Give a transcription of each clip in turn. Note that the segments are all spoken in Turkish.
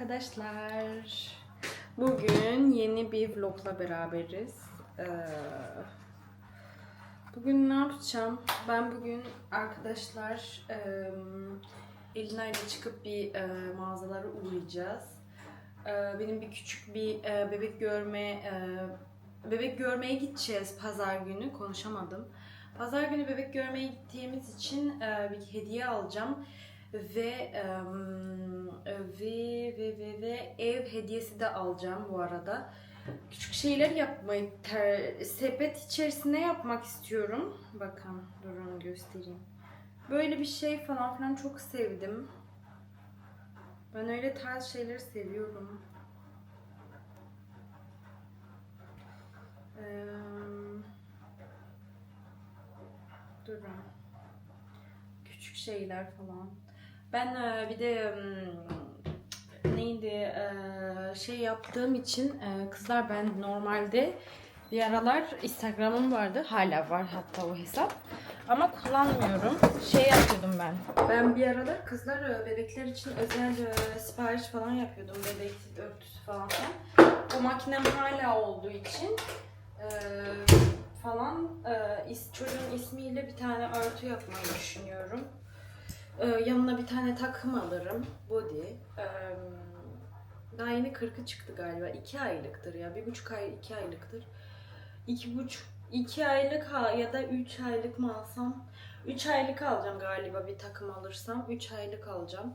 arkadaşlar. Bugün yeni bir vlogla beraberiz. Ee, bugün ne yapacağım? Ben bugün arkadaşlar e, Elina ile çıkıp bir e, mağazalara uğrayacağız. E, benim bir küçük bir e, bebek görme e, bebek görmeye gideceğiz pazar günü. Konuşamadım. Pazar günü bebek görmeye gittiğimiz için e, bir hediye alacağım ve em, ve ve ve ve ev hediyesi de alacağım bu arada. Küçük şeyler yapmayı ter, sepet içerisine yapmak istiyorum. Bakın durun göstereyim. Böyle bir şey falan filan çok sevdim. Ben öyle tarz şeyleri seviyorum. Eee durun. Küçük şeyler falan. Ben e, bir de mm, neydi e, şey yaptığım için e, kızlar ben normalde bir aralar Instagram'ım vardı. Hala var hatta o hesap. Ama kullanmıyorum. Şey yapıyordum ben. Ben bir aralar kızlar e, bebekler için özel e, sipariş falan yapıyordum. Bebek örtüsü falan filan. O makinem hala olduğu için e, falan e, çocuğun ismiyle bir tane örtü yapmayı düşünüyorum. Ee, yanına bir tane takım alırım. Body. Ee, daha yeni 40'ı çıktı galiba. 2 aylıktır ya. Bir buçuk ay, 2 aylıktır. 2 buçuk, 2 aylık ya da 3 aylık mı alsam? 3 aylık alacağım galiba bir takım alırsam. 3 aylık alacağım.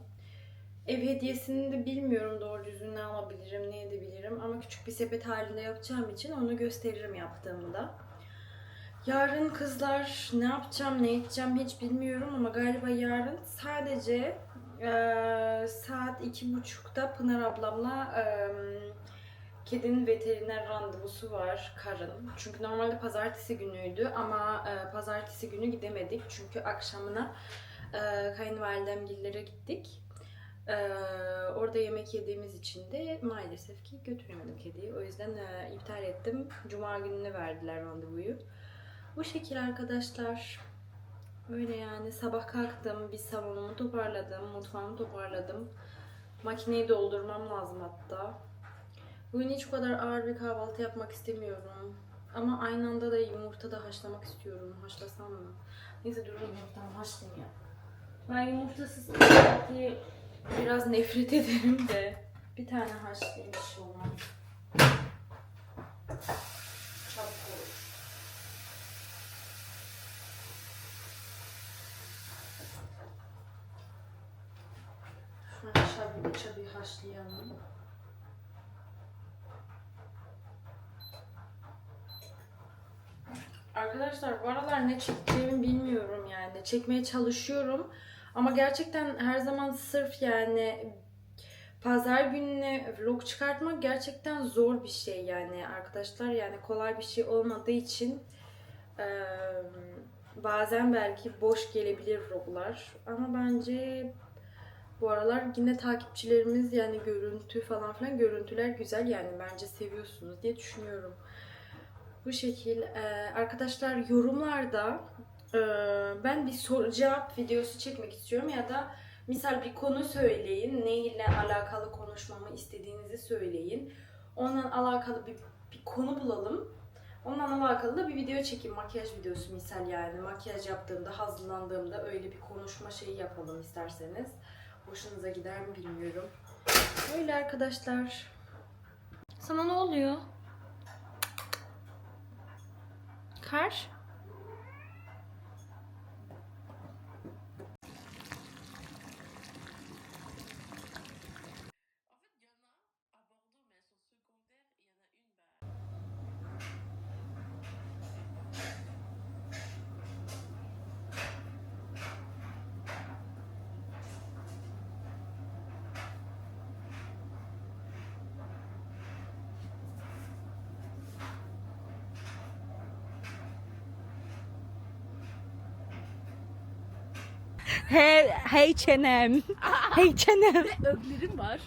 Ev hediyesini de bilmiyorum doğru düzgün ne alabilirim, ne edebilirim. Ama küçük bir sepet halinde yapacağım için onu gösteririm yaptığımda. Yarın kızlar ne yapacağım, ne edeceğim hiç bilmiyorum ama galiba yarın sadece eee, saat iki buçukta Pınar ablamla eee, kedinin veteriner randevusu var karın. Çünkü normalde pazartesi günüydü ama eee, pazartesi günü gidemedik çünkü akşamına eee kayınvalidemgillere gittik. Eee, orada yemek yediğimiz için de maalesef ki götüremedim kediyi. O yüzden eee, iptal ettim. Cuma gününe verdiler randevuyu. Bu şekil arkadaşlar. Öyle yani sabah kalktım, bir salonumu toparladım, mutfağımı toparladım. Makineyi doldurmam lazım hatta. Bugün hiç bu kadar ağır bir kahvaltı yapmak istemiyorum. Ama aynı anda da yumurta da haşlamak istiyorum. Haşlasam mı? Neyse durun yumurtamı haşlayayım ya. Ben yumurtasız kahvaltıyı biraz nefret ederim de. Bir tane haşlayayım şey olmaz. Çabuk olur. Çabuk çabuk haşlayalım. Arkadaşlar bu aralar ne çekeceğimi bilmiyorum yani. Çekmeye çalışıyorum. Ama gerçekten her zaman sırf yani pazar gününe vlog çıkartmak gerçekten zor bir şey yani arkadaşlar. Yani kolay bir şey olmadığı için eee, bazen belki boş gelebilir vloglar. Ama bence bu aralar yine takipçilerimiz yani görüntü falan filan görüntüler güzel yani bence seviyorsunuz diye düşünüyorum. Bu şekil Ee, arkadaşlar yorumlarda e, ben bir soru cevap videosu çekmek istiyorum ya da misal bir konu söyleyin. Ne ile alakalı konuşmamı istediğinizi söyleyin. Ondan alakalı bir, bir konu bulalım. Ondan alakalı da bir video çekeyim. Makyaj videosu misal yani. Makyaj yaptığımda, hazırlandığımda öyle bir konuşma şeyi yapalım isterseniz. Hoşunuza gider mi bilmiyorum. Öyle arkadaşlar. Sana ne oluyor? Kar? Hey, hey çenem. hey çenem. Öglerim var.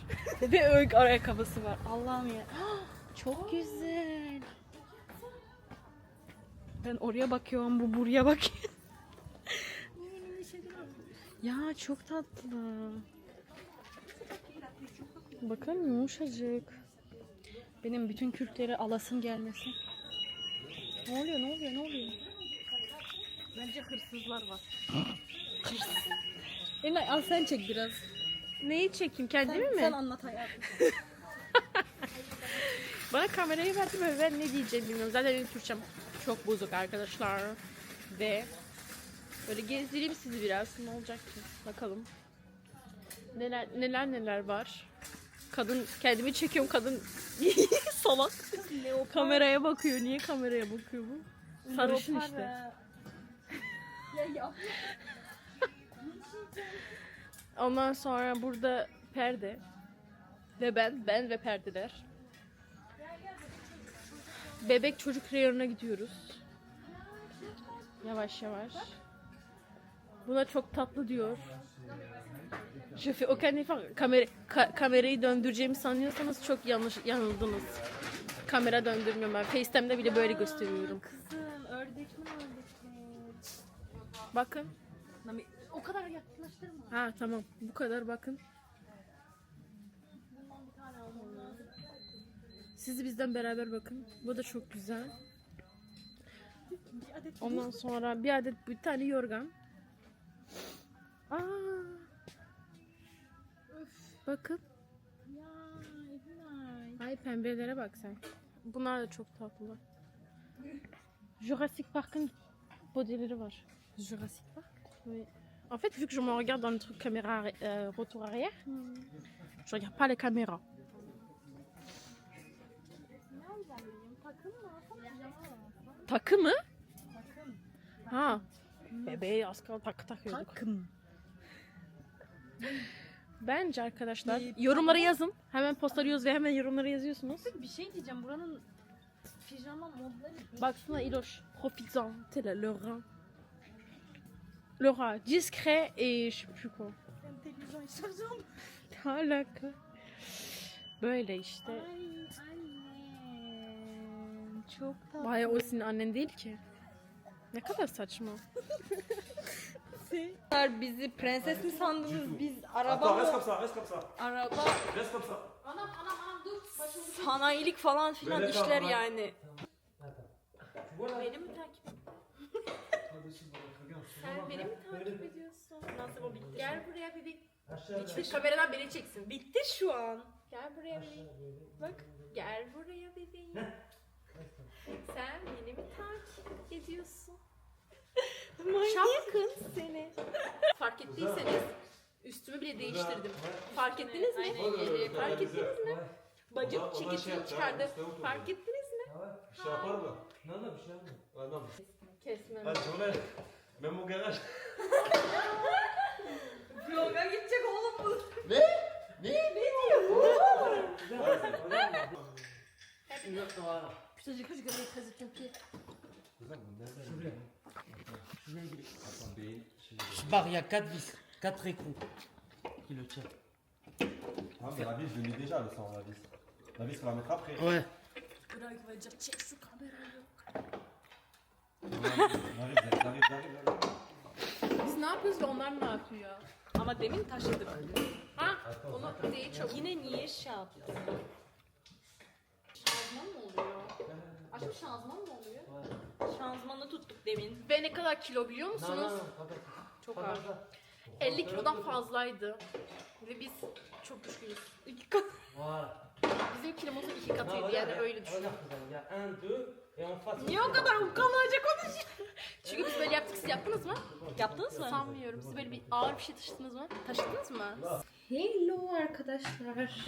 Ve örg ayakkabısı var. Allah'ım ya. Çok güzel. Ben oraya bakıyorum, bu buraya bakıyor. ya çok tatlı. Bakın yumuşacık. Benim bütün kürkleri alasım gelmesin. Ne oluyor ne oluyor ne oluyor? Bence hırsızlar var. Emre al sen çek biraz. Neyi çekeyim kendimi mi? Sen anlat hayatım. Bana kamerayı verdi ve ben ne diyeceğimi bilmiyorum. Zaten benim Türkçem çok bozuk arkadaşlar. Ve böyle gezdireyim sizi biraz. Ne olacak ki? Bakalım. Neler neler neler var. Kadın kendimi çekiyorum kadın salak. Kameraya bakıyor. Niye kameraya bakıyor bu? Sarışın işte. ya ya. Ondan sonra burada perde. Ve ben, ben ve perdeler. Bebek çocuk reyonuna gidiyoruz. Yavaş yavaş. Buna çok tatlı diyor. Fais aucun effort. Kamera, ka- kamerayı döndüreceğimi sanıyorsanız çok yanlış yanıldınız. Kamera döndürmüyorum ben. FaceTime'da bile böyle gösteriyorum. Kızım ördek mi ördek mi? Bakın. O kadar yaklaştırma. Ha tamam. Bu kadar bakın. Bundan bir tane almam lazım. Siz bizden beraber bakın. Bu da çok güzel. Bir adet Ondan sonra bir adet bir tane yorgan. Aa. Bakın. Ya Evinay. Ay pembelere bak sen. Bunlar da çok tatlı. Jurassic Park'ın bodyleri var. Jurassic Park. Oui. En fait, vu que je me regarde dans le truc caméra euh, retour arrière, je regarde pas les caméras. Takı mı? Ha. Bebeği az kaldı takı takıyorduk. Takım. Bence arkadaşlar Bir- yorumlara yazın. Hemen postalıyoruz ve hemen yorumlara yazıyorsunuz. Bir şey diyeceğim buranın pijama modları. Baksana İloş. Profites-en. T'es là, Laura. Laura, discret et je sais plus quoi. Ben televizyon şarjım. Ne alaka? Böyle işte. Çok tatlı. Baya o senin annen değil ki. Ne kadar saçma. Bizi prenses mi sandınız? Biz Attends, araba reste mı? comme ça, reste comme ça. Araba Reste comme ça. Anam anam anam dur. sanayilik falan filan Böyle işler kalma. yani. Mi takip Sen beni mi takip ediyorsun? Nasıl o bitti? Gel buraya bebeğim. Bitti. Kameradan beni çeksin. Bitti şu an. Gel buraya bebeğim. Bak. Gel buraya bebeğim. Sen beni mi takip ediyorsun? Şapkın seni. Fark ettiyseniz üstümü bile değiştirdim. Fark ettiniz mi? Fark ettiniz mi? Bacım şey yapacağım, çıkardı. Fark ettiniz mi? Bir şey yapar mı? Non, bir şey yapma. Non. Kesmem. Ah, mon garage. Vloga gidecek oğlum bu. Putain, j'ai cru que je gagnais 13 ton pied. Je barre, il y a 4 vis, 4 écrous qui le tiennent. Ah, mais la vis, je l'ai mis déjà, le sang, la vis. La vis, on va la mettre après. Ouais. J'arrive, j'arrive, j'arrive, j'arrive. Biz ne yapıyoruz ve onlar ne yapıyor? Ama demin taşıdık. Ha? Onu değil çok. Yine niye şey yaptın? Şanzıman mı oluyor? Aşkım şanzıman mı oluyor? Şanzımanı tuttuk demin. Ve ne kadar kilo biliyor musunuz? Çok ağır. Pas comme ça. 50 kilodan fazlaydı. Ve biz çok güçlüyüz. İki kat. Bizim kilomuzun iki katıydı yani öyle düşünün. regarde, il y a 1, 2, et en face. Niye o kadar ukalaca konuşuyor? Çünkü biz böyle yaptık siz yaptınız mı? Yaptınız mı? Sanmıyorum. Siz böyle bir ağır bir şey taşıdınız mı? Taşıdınız mı? Hello arkadaşlar.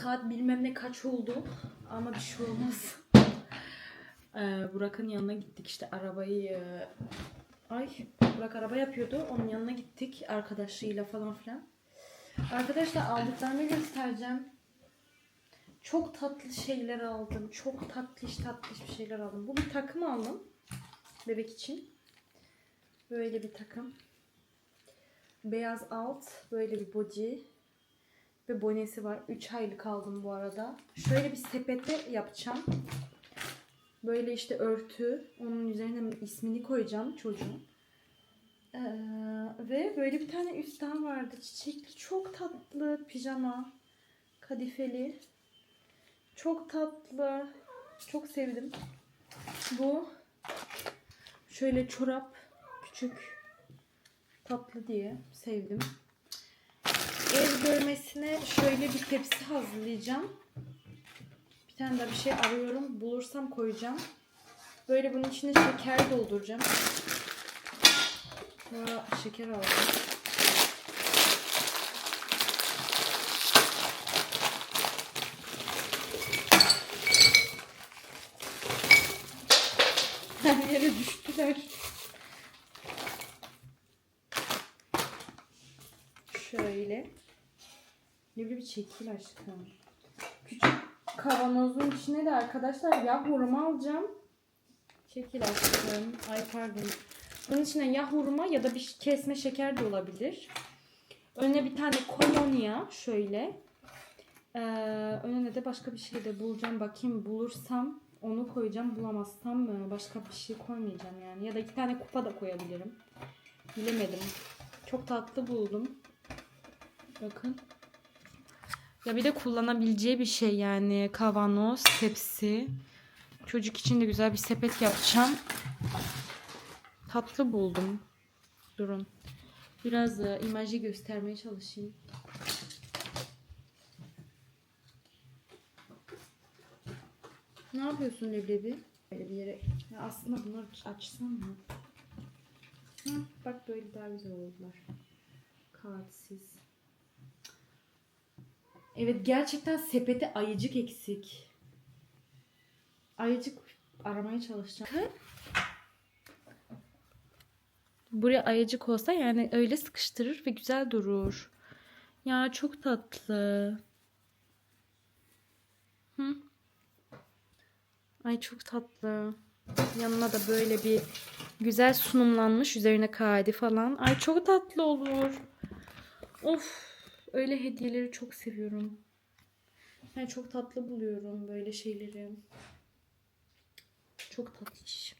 Saat bilmem ne kaç oldu ama bir şey olmaz. Ee, Burak'ın yanına gittik işte arabayı e, ay Burak araba yapıyordu onun yanına gittik arkadaşlarıyla falan filan. Arkadaşlar aldıklarımı göstereceğim. Çok tatlı şeyler aldım. Çok tatlış tatlış bir şeyler aldım. Bu bir takım aldım. Bebek için. Böyle bir takım. Beyaz alt, böyle bir body ve bonesi var. 3 aylık aldım bu arada. Şöyle bir sepete yapacağım. Böyle işte örtü. Onun üzerine ismini koyacağım çocuğun. Ee, ve böyle bir tane üstten vardı. Çiçekli çok tatlı pijama. Kadifeli. Çok tatlı. Çok sevdim. Bu şöyle çorap küçük tatlı diye sevdim. Ev görmesine şöyle bir tepsi hazırlayacağım. Bir tane daha bir şey arıyorum. Bulursam koyacağım. Böyle bunun içine şeker dolduracağım. Sonra şeker aldım. Her yere düştüler. Şöyle. Ne bir çekil aşkım. Küçük kavanozun içine de arkadaşlar yağ hurma alacağım. Çekil aşkım. Ay pardon. Bunun içine ya hurma ya da bir kesme şeker de olabilir. Önüne bir tane kolonya şöyle. Ee, önüne de başka bir şey de bulacağım. Bakayım bulursam onu koyacağım. Bulamazsam e, başka bir şey koymayacağım yani. Ya da iki tane kupa da koyabilirim. Bilemedim. Çok tatlı buldum. Bakın. Ya bir de kullanabileceği bir şey yani. Kavanoz, tepsi. Çocuk için de güzel bir sepet yapacağım. Tatlı buldum. Durun. Biraz e, imajı göstermeye çalışayım. Ne yapıyorsun leblebi? Böyle bir yere. Ya aslında bunları açsam mı? Hı, bak böyle daha güzel oldular. Kağıtsız. Evet gerçekten sepete ayıcık eksik. Ayıcık aramaya çalışacağım. Buraya ayıcık olsa yani öyle sıkıştırır ve güzel durur. Ya çok tatlı. Hı? Ay çok tatlı. Yanına da böyle bir güzel sunumlanmış. Üzerine kadi falan. Ay çok tatlı olur. Of. Öyle hediyeleri çok seviyorum. Ben çok tatlı buluyorum böyle şeyleri. Çok tatlı iş.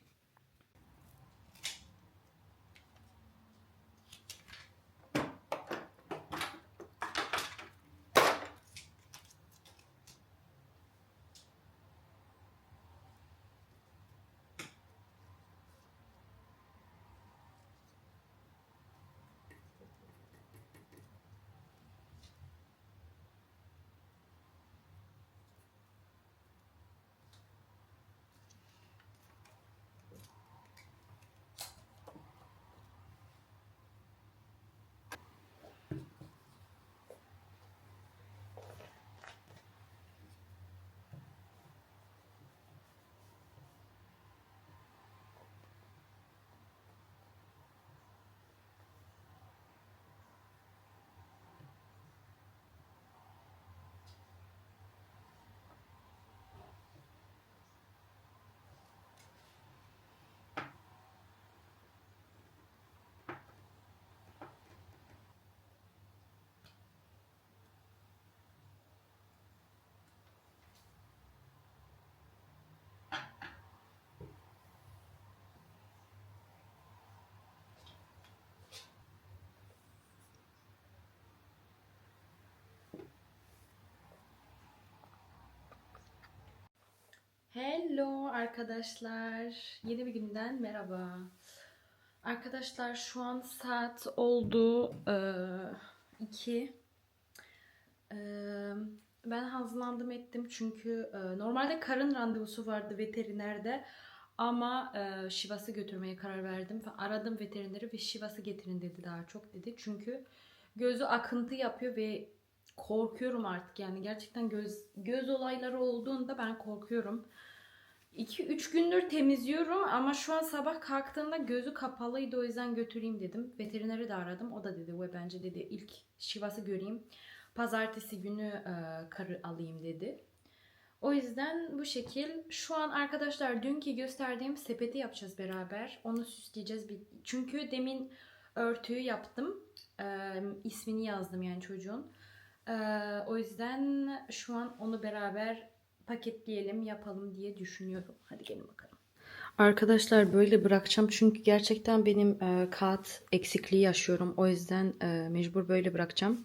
Hello arkadaşlar. Yeni bir günden merhaba. Arkadaşlar şu an saat oldu 2. ben hazırlandım ettim çünkü e, normalde karın randevusu vardı veterinerde ama e, Şivas'ı götürmeye karar verdim. Aradım veterineri ve Şivas'ı getirin dedi daha çok dedi. Çünkü gözü akıntı yapıyor ve korkuyorum artık yani gerçekten göz göz olayları olduğunda ben korkuyorum. 2-3 gündür temizliyorum ama şu an sabah kalktığımda gözü kapalıydı o yüzden götüreyim dedim. Veterineri de aradım. O da dedi ve bence dedi ilk Şivas'ı göreyim. Pazartesi günü e, karı alayım dedi. O yüzden bu şekil. Şu an arkadaşlar dünkü gösterdiğim sepeti yapacağız beraber. Onu süsleyeceğiz. Çünkü demin örtüyü yaptım. E, ismini yazdım yani çocuğun. E, o yüzden şu an onu beraber paketleyelim, yapalım diye düşünüyorum. Hadi gelin bakalım. Arkadaşlar böyle bırakacağım çünkü gerçekten benim e, kağıt eksikliği yaşıyorum. O yüzden e, mecbur böyle bırakacağım.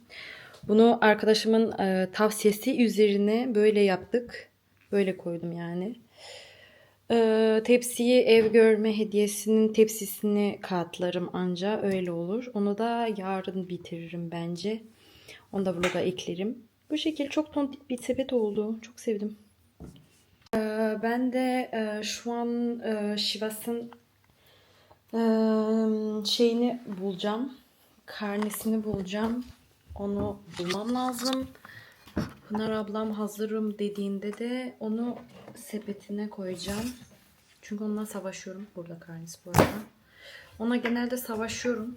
Bunu arkadaşımın e, tavsiyesi üzerine böyle yaptık. Böyle koydum yani. E, tepsiyi ev görme hediyesinin tepsisini katlarım anca öyle olur. Onu da yarın bitiririm bence. Onu da vloga eklerim. Bu şekil çok tontik bir sepet oldu. Çok sevdim. E, ben de e, şu an e, Şivas'ın e, şeyini bulacağım. Karnesini bulacağım. Onu bulmam lazım. Pınar ablam hazırım dediğinde de onu sepetine koyacağım. Çünkü onunla savaşıyorum. Burada karnesi bu arada. Ona genelde savaşıyorum.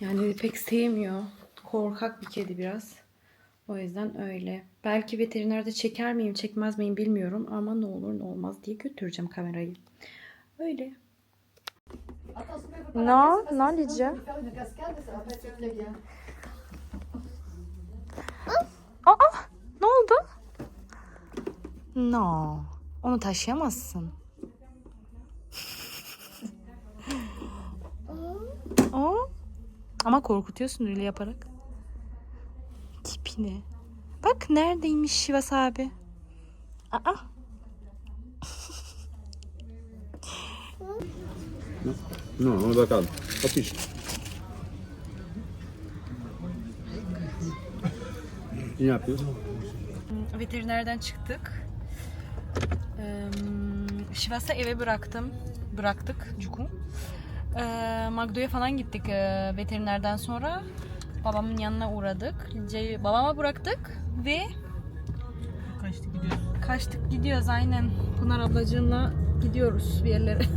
Yani pek sevmiyor. Korkak bir kedi biraz. O yüzden öyle. Belki veterinerde çeker miyim çekmez miyim bilmiyorum. Ama ne olur ne olmaz diye götüreceğim kamerayı. Öyle. Ne? Ne diyeceğim? Aa, ne oldu? No. Onu taşıyamazsın. o. Ama korkutuyorsun öyle yaparak. Tipine. Bak neredeymiş Şivas abi. Aa. Non, on va calme. Capisci? Il n'y a plus. Veterinerden çıktık. Ee, Şivas'ı eve bıraktım. Bıraktık Cuku. Ee, Magdo'ya falan gittik ee, veterinerden sonra. Babamın yanına uğradık. Lice'yi babama bıraktık ve Kaçtık gidiyoruz. kaçtık gidiyoruz aynen. Pınar ablacığımla gidiyoruz bir yerlere.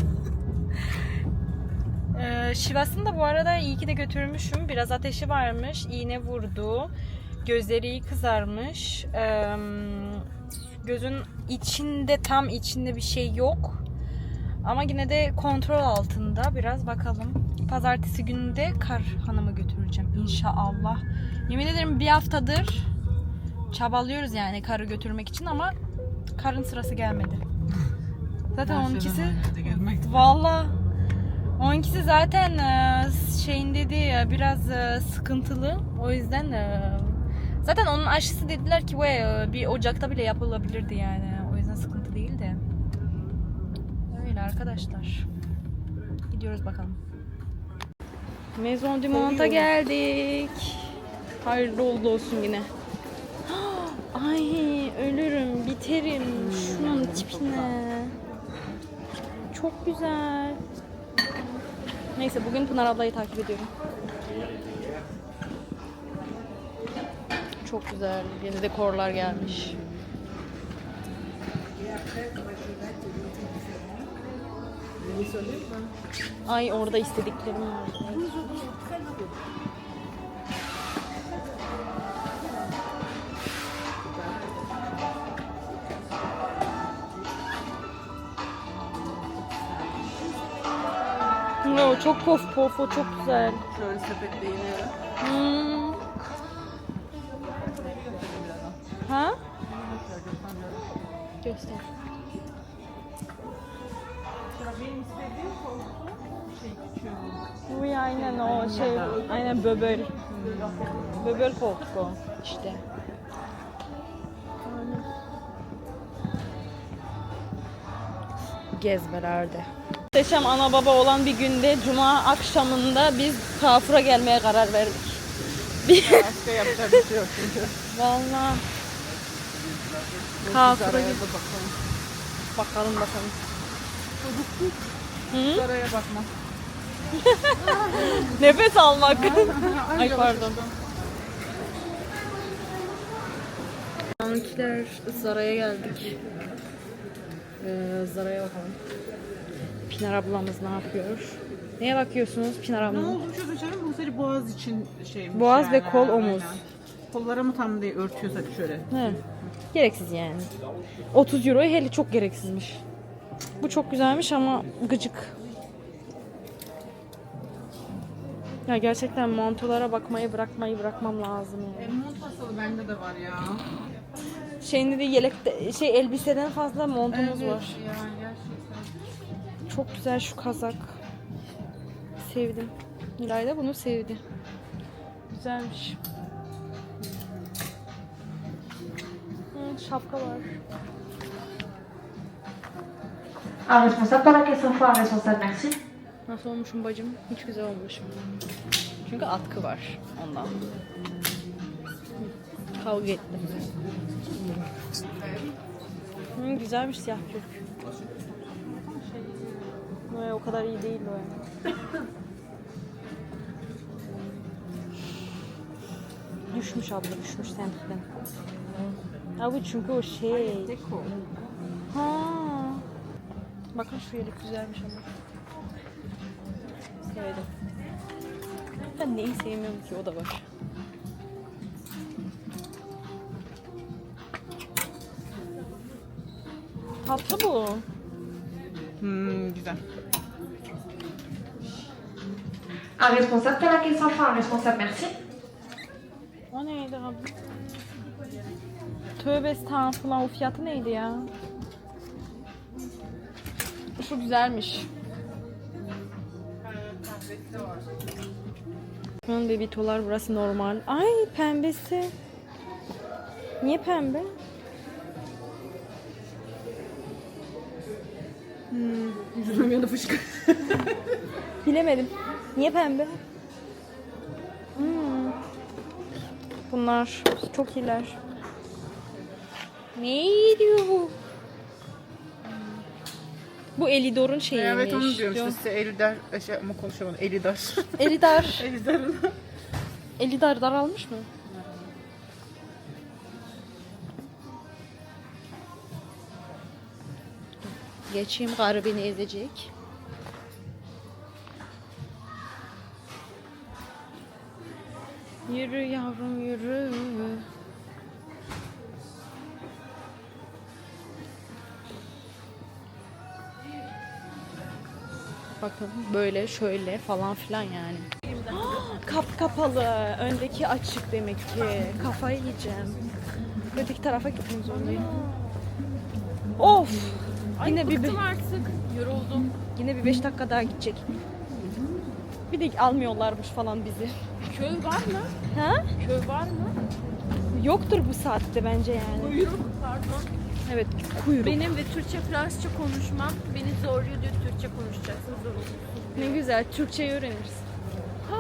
Ee, Şivas'ın da bu arada iyi ki de götürmüşüm. Biraz ateşi varmış. iğne vurdu. Gözleri iyi kızarmış. Ee, gözün içinde tam içinde bir şey yok. Ama yine de kontrol altında. Biraz bakalım. Pazartesi günü de Kar Hanım'ı götüreceğim inşallah. Yemin ederim bir haftadır çabalıyoruz yani karı götürmek için ama karın sırası gelmedi. Zaten onunkisi Valla. Onunkisi zaten e, şeyin dediği e, biraz e, sıkıntılı. O yüzden zaten onun aşısı dediler ki "Vay, e, bir ocakta bile yapılabilirdi yani. O yüzden sıkıntı değil de. Öyle arkadaşlar. Gidiyoruz bakalım. Maison du Monte'a geldik. Hayırlı uğurlu olsun yine. Ay ölürüm, biterim. Şunun tipine. Çok güzel. Neyse bugün Pınar ablayı takip ediyorum. Çok güzel. Yeni dekorlar gelmiş. Ay orada istediklerim var. No, çok pof pof o çok güzel. Şöyle sepetle inelim. Hmm. Ha? Göster. Benim istediğim. Bu ya aynen o şey, aynen böbel. Böbel koltuk o işte. Gezmelerde. Muhteşem ana baba olan bir günde cuma akşamında biz Kafur'a gelmeye karar verdik. Başka yapacak bir şey yok çünkü. Vallahi Kafur'a da bakalım. bakalım bakalım. Hı? Saraya bakma. Nefes almak. Ay pardon. Ankiler Zara'ya geldik. Ee, Zara'ya bakalım. Pinar ablamız ne yapıyor? Neye bakıyorsunuz Pinar Ne abla? oldu şu saçlarım? Bu sadece boğaz için şeymiş. Boğaz ve yani. kol, omuz. Aynen. Kollara mı tam diye örtüyor saç şöyle. He. Gereksiz yani. 30 euro hele çok gereksizmiş. Bu çok güzelmiş ama gıcık. Ya gerçekten mantolara bakmayı bırakmayı bırakmam lazım yani. E, mont hastalığı bende de var ya. Şeyin dedi yelekte şey elbiseden fazla montumuz evet, var. Ya, gerçekten. Çok güzel şu kazak. Sevdim. Nilay da bunu sevdi. Güzelmiş. Hmm, şapka var. A responsable para que son para responsable merci. Nasıl olmuşum bacım? Hiç güzel olmuşum. Çünkü atkı var ondan. Kavga ettim. Hı, güzelmiş siyah kürk. Ay, o kadar iyi değil o yani. düşmüş abla düşmüş semtten. Abi çünkü o şey. Ha. Bakın şu yelek güzelmiş ama. Sevdim. Ben neyi sevmiyorum ki o da var. Tatlı bu. Hmm, güzel. Un responsable par la caisse info, un responsable, merci. O neydi abi? Tövbe estağfurullah o fiyatı neydi ya? Şu güzelmiş. Bunun bebitolar burası normal. Ay pembesi. Niye pembe? Yüzümün yanı fışkı. Bilemedim. Niye pembe? Hmm. Bunlar çok iyiler. Ne diyor bu? Bu Elidor'un şeyiymiş. Evet onu diyorum Diyor. işte size Elidar, şey ama konuşamadım Elidar. Elidar. Elidar'ın. Elidar daralmış mı? Geçeyim karı beni ezecek. Yürü yavrum yürü. Bakın böyle şöyle falan filan yani. Kap kapalı. Öndeki açık demek ki. Kafayı yiyeceğim. Öteki tarafa gitmem zorundayım. Of! Yine bir artık. Yoruldum. yine bir beş dakika daha gidecek. Bir de almıyorlarmış falan bizi. Köy var mı? Ha? Köy var mı? Yoktur bu saatte bence yani. Kuyruk pardon. Evet, kuyruk. Benim ve Türkçe Fransızca konuşmam beni zorluyor diyor Türkçe konuşacaksın zorunlu. Ne güzel, Türkçeyi öğreniriz. Ha,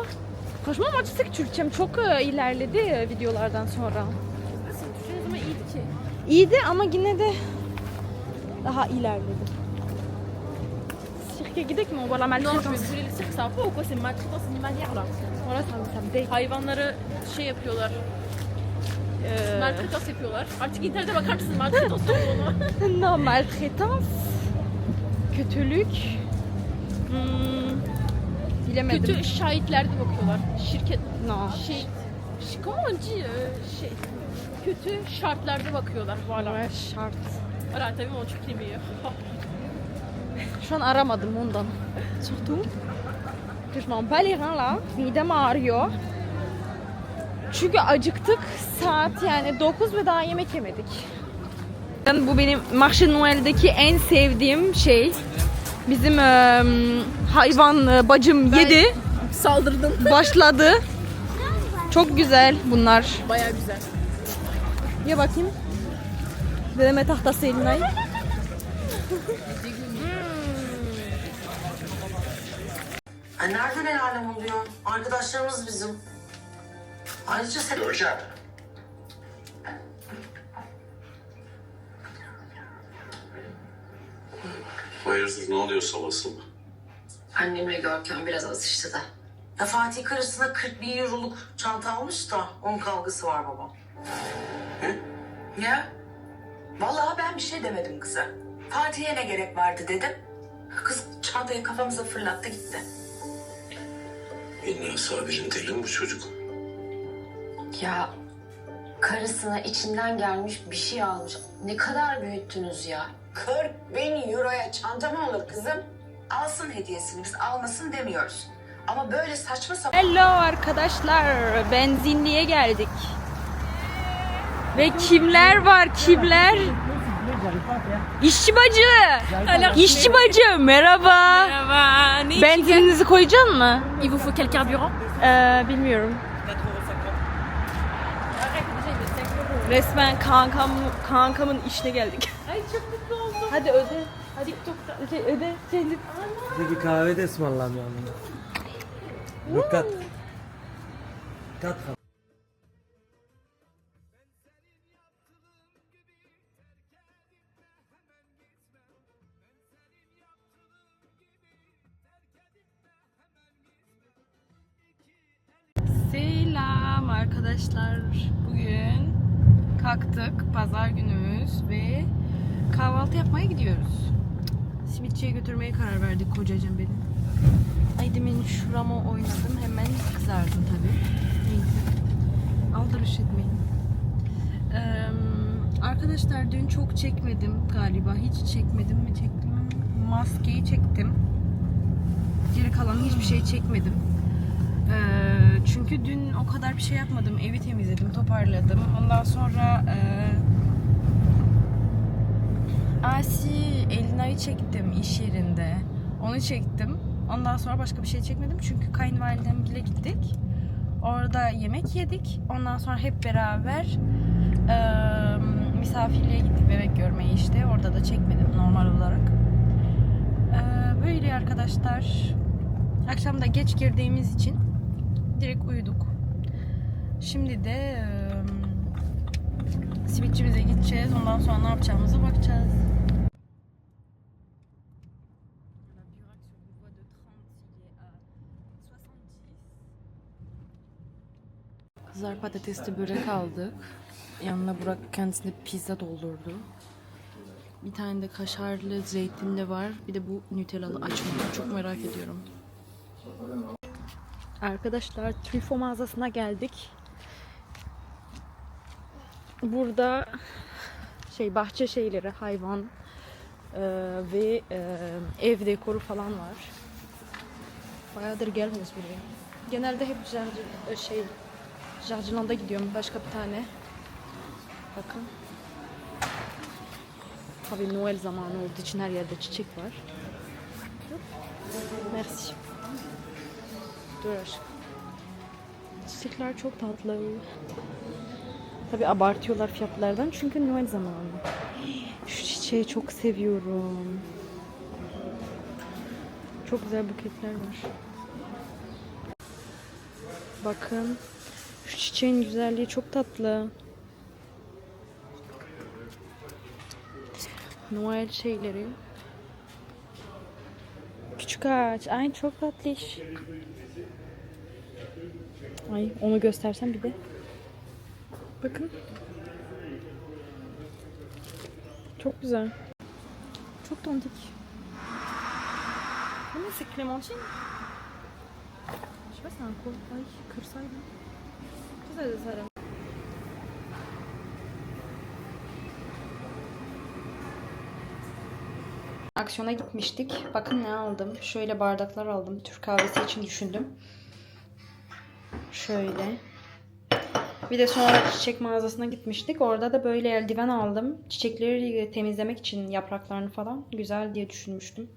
konuşmam açıkçası Türkçem çok e, ilerledi e, videolardan sonra. Nasıl Türkçe ne zaman iyiydi ki? İyiydi ama yine de daha ilerledi. Sirke gidek mi? Voilà, Non, je brûler le cirque, ou quoi C'est là. Hayvanları şey yapıyorlar. Ee, Maltraitance yapıyorlar. Artık internete bakar mısın maltraitance olduğunu? no, maltraitance. Kötülük. Hmm, bilemedim. Kötü şahitlerde bakıyorlar. Şirket No. şey dit euh, şey kötü şartlarda bakıyorlar. Voilà. Evet, şart. Mon truc il est meilleur. Şu an aramadım ondan. Surtout. que Je m'en bats les reins là. Midem ağrıyor. Çünkü acıktık. Saat yani 9 ve daha yemek yemedik. Bu benim Marche Noel'deki en sevdiğim şey. Bizim eee, hayvan e, bacım yedi. Saldırdın. Başladı. Çok güzel bunlar. Baya güzel. Ye bakayım. Deneme tahtası eline. Ay nereden el alem oluyor? Arkadaşlarımız bizim. Ayrıca sen... Görkem. Hayırdır ne oluyor sabahsın? Annemle Görkem biraz atıştı da. Ya Fatih karısına 40 bin euroluk çanta almış da onun kavgası var baba. Ne? Ya? Vallahi ben bir şey demedim kıza. Fatih'e ne gerek vardı dedim. Kız çantayı kafamıza fırlattı gitti. İlla Sabir'in deli mi bu çocuk? Ya karısına içinden gelmiş bir şey almış. Ne kadar büyüttünüz ya. 40 bin euroya çanta mı olur kızım? Alsın hediyesini biz almasın demiyoruz. Ama böyle saçma sapan... Hello arkadaşlar. Benzinliğe geldik. Ve kimler var kimler? İşçi bacı. İşçi bacı merhaba. Merhaba. Ne Benzininizi koyacak mı? Il vous faut quel carburant Ee, bilmiyorum. Arrête déjà, il est 5 euros. Resmen kankam kankamın işine geldik. Ay çok. Hadi öde. Hadi TikTok'ta şey, öde. Kendi. Bize bir kahve de ısmarlamıyor Le 4. 4. Selam arkadaşlar. Bugün kalktık. Pazar günümüz ve kahvaltı yapmaya gidiyoruz. Simitçiye götürmeye karar verdik kocacığım benim. Ay demin şurama oynadım. Hemen kızardım tabii. Neyse. Aldırış etmeyin. Eee, arkadaşlar dün çok çekmedim galiba. Hiç çekmedim mi çektim? Maskeyi çektim. Geri kalan hiçbir şey çekmedim. Ee, çünkü dün o kadar bir şey yapmadım. Evi temizledim, toparladım. Ondan sonra e, Asi Elina'yı çektim iş yerinde. Onu çektim. Ondan sonra başka bir şey çekmedim. Çünkü kayınvalidemgile gittik. Orada yemek yedik. Ondan sonra hep beraber e, misafirliğe gittik bebek görmeye işte. Orada da çekmedim normal olarak. Ee, böyle arkadaşlar. Akşam da geç girdiğimiz için direkt uyuduk. Şimdi de ıı, simitçimize gideceğiz. Ondan sonra ne yapacağımıza bakacağız. Kızlar patatesli börek aldık. Yanına Burak kendisine pizza doldurdu. Bir tane de kaşarlı zeytinli var. Bir de bu Nutellalı açmadım. Çok merak ediyorum. Arkadaşlar trifo mağazasına geldik. Burada şey bahçe şeyleri, hayvan e, ve e, ev dekoru falan var. Bayağıdır gelmiyoruz buraya. Genelde hep Jardi- e, şey Jardiland'a gidiyorum. Başka bir tane. Bakın. Tabii Noel zamanı olduğu için her yerde çiçek var. Merci. Dur aşkım. Çiçekler çok tatlı. Tabi abartıyorlar fiyatlardan çünkü Noel zamanı. Şu çiçeği çok seviyorum. Çok güzel buketler var. Bakın. Şu çiçeğin güzelliği çok tatlı. Noel şeyleri. Küçük ağaç. Ay çok tatlış. Ay onu göstersem bir de. Bakın. Çok güzel. Çok tontik. Bu? Je sais pas c'est un quoi. Ay kırsaydım. Güzel de sarı. Aksiyona gitmiştik. Bakın ne aldım. Şöyle bardaklar aldım. Türk kahvesi için düşündüm. Şöyle. Bir de sonra çiçek mağazasına gitmiştik. Orada da böyle eldiven aldım. Çiçekleri temizlemek için yapraklarını falan. Güzel diye düşünmüştüm.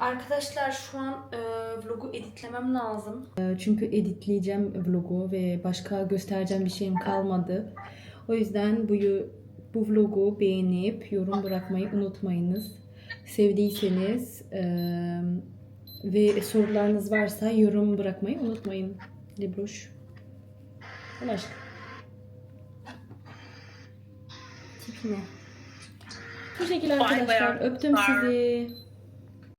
Arkadaşlar şu an e, vlogu editlemem lazım. E, çünkü editleyeceğim vlogu ve başka göstereceğim bir şeyim kalmadı. O yüzden bu bu vlogu beğenip yorum bırakmayı unutmayınız. Sevdiyseniz e, ve sorularınız varsa yorum bırakmayı unutmayın. Libroş. Al aşkım. Tip ne? Bu şekilde arkadaşlar. Öptüm sizi.